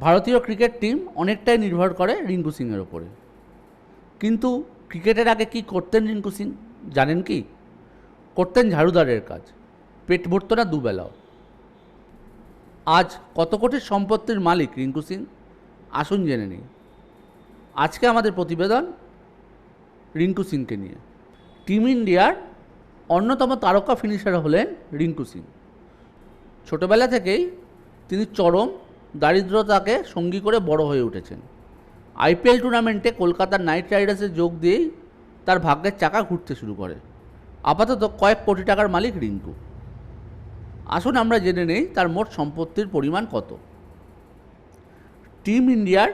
ভারতীয় cricket team অনেকটাই নির্ভর করে রিঙ্কু সিংয়ের ওপরে কিন্তু ক্রিকেটের আগে কি করতেন রিঙ্কু সিং? জানেন কি? করতেন ঝাড়ুদারের কাজ, পেট ভরত না দুবেলাও। আজ কত কোটি সম্পত্তির মালিক রিঙ্কু সিং? আসুন জেনে নিই। আজকে আমাদের প্রতিবেদন রিঙ্কু সিংকে নিয়ে। টিম ইন্ডিয়ার অন্যতম তারকা ফিনিশার হলেন রিঙ্কু সিং। ছোটবেলা থেকেই তিনি চরম দারিদ্রতাকে সঙ্গী করে বড় হয়ে উঠেছেন। আইপিএল টুর্নামেন্টে কলকাতার নাইট রাইডার্সে যোগ দিয়েই তার ভাগ্যের চাকা ঘুরতে শুরু করে। আপাতত কয়েক কোটি টাকার মালিক রিঙ্কু। আসুন আমরা জেনে নেই তার মোট সম্পত্তির পরিমাণ কত। টিম ইন্ডিয়ার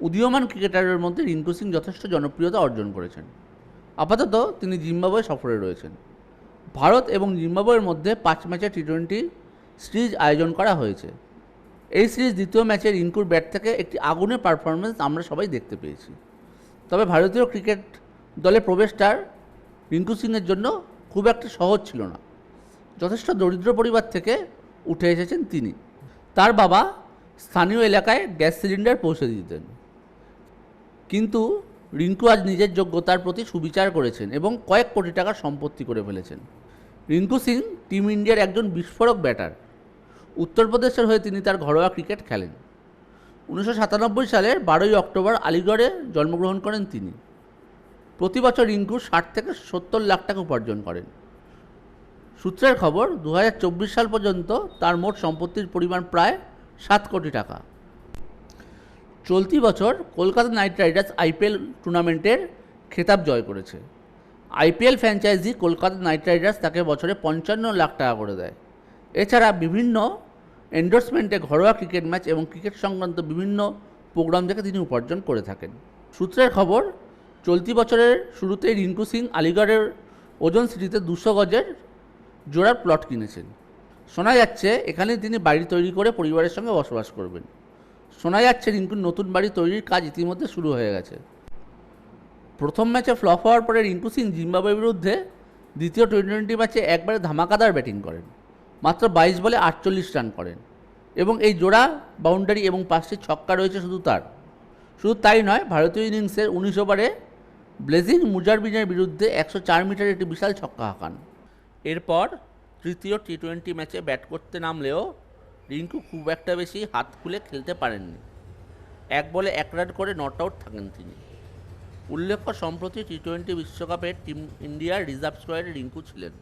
উদীয়মান ক্রিকেটারের মধ্যে রিঙ্কু সিং যথেষ্ট জনপ্রিয়তা অর্জন করেছেন। আপাতত তিনি জিম্বাবুয়ে সফরে রয়েছেন। ভারত এবং জিম্বাবুয়ের মধ্যে পাঁচ ম্যাচের টি টোয়েন্টি সিরিজ আয়োজন করা হয়েছে। এই সিরিজ দ্বিতীয় ম্যাচে রিঙ্কুর ব্যাট থেকে একটি আগুনের পারফরমেন্স আমরা সবাই দেখতে পেয়েছি। তবে ভারতীয় ক্রিকেট দলে প্রবেশটার রিঙ্কু সিংয়ের জন্য খুব একটা সহজ ছিল না। যথেষ্ট দরিদ্র পরিবার থেকে উঠে এসেছেন তিনি। তার বাবা স্থানীয় এলাকায় গ্যাস সিলিন্ডার পৌঁছে দিতেন। কিন্তু রিঙ্কু আজ নিজের যোগ্যতার প্রতি সুবিচার করেছেন এবং কয়েক কোটি টাকার সম্পত্তি করে ফেলেছেন। রিঙ্কু সিং টিম ইন্ডিয়ার একজন বিস্ফোরক ব্যাটার উত্তরপ্রদেশের হয়ে তিনি তার ঘরোয়া ক্রিকেট খেলেন। উনিশশো সাতানব্বই সালের বারোই অক্টোবর আলিগড়ে জন্মগ্রহণ করেন তিনি। প্রতি বছর রিঙ্কু ষাট থেকে সত্তর লাখ টাকা উপার্জন করেন। সূত্রের খবর, দু হাজার চব্বিশ সাল পর্যন্ত তার মোট সম্পত্তির পরিমাণ প্রায় সাত কোটি টাকা। চলতি বছর কলকাতা নাইট রাইডার্স আইপিএল টুর্নামেন্টের খেতাব জয় করেছে। IPL franchise Kolkata Knight Riders তাকে বছরে পঞ্চান্ন লাখ টাকা করে দেয়। এছাড়া বিভিন্ন এন্ডোর্সমেন্টে ঘরোয়া ক্রিকেট ম্যাচ এবং ক্রিকেট সংক্রান্ত বিভিন্ন প্রোগ্রাম থেকে তিনি উপার্জন করে থাকেন। সূত্রের খবর, চলতি বছরের শুরুতেই রিঙ্কু সিং আলিগড়ের ওজন সিটিতে দুশো গজের জোড়ার প্লট কিনেছেন। শোনা যাচ্ছে এখানে তিনি বাড়ি তৈরি করে পরিবারের সঙ্গে বসবাস করবেন। শোনা যাচ্ছে, রিঙ্কুর নতুন বাড়ি তৈরির কাজ ইতিমধ্যে শুরু হয়ে গেছে। প্রথম ম্যাচে ফ্লপ হওয়ার পরে রিঙ্কু সিং জিম্বাবুয়ের বিরুদ্ধে দ্বিতীয় টি টোয়েন্টি ম্যাচে একবারে ধামাকাদার ব্যাটিং করেন। মাত্র বাইশ বলে আটচল্লিশ রান করেন। এবং এই জোড়া বাউন্ডারি এবং পাঁচটি ছক্কা রয়েছে শুধু তার। শুধু তাই নয়, ভারতীয় ইনিংসের উনিশ ওভারে ব্লেজিং মুজারবিনের বিরুদ্ধে একশো চার মিটার একটি বিশাল ছক্কা হাঁকান। এরপর তৃতীয় টি টোয়েন্টি ম্যাচে ব্যাট করতে নামলেও রিঙ্কু খুব একটা বেশি হাত খুলে খেলতে পারেননি। এক বলে এক রান করে নট আউট থাকেন তিনি। উল্লেখ্য, সম্প্রতি টি টোয়েন্টি বিশ্বকাপে টিম ইন্ডিয়ার রিজার্ভ স্কোয়াডে রিঙ্কু ছিলেন।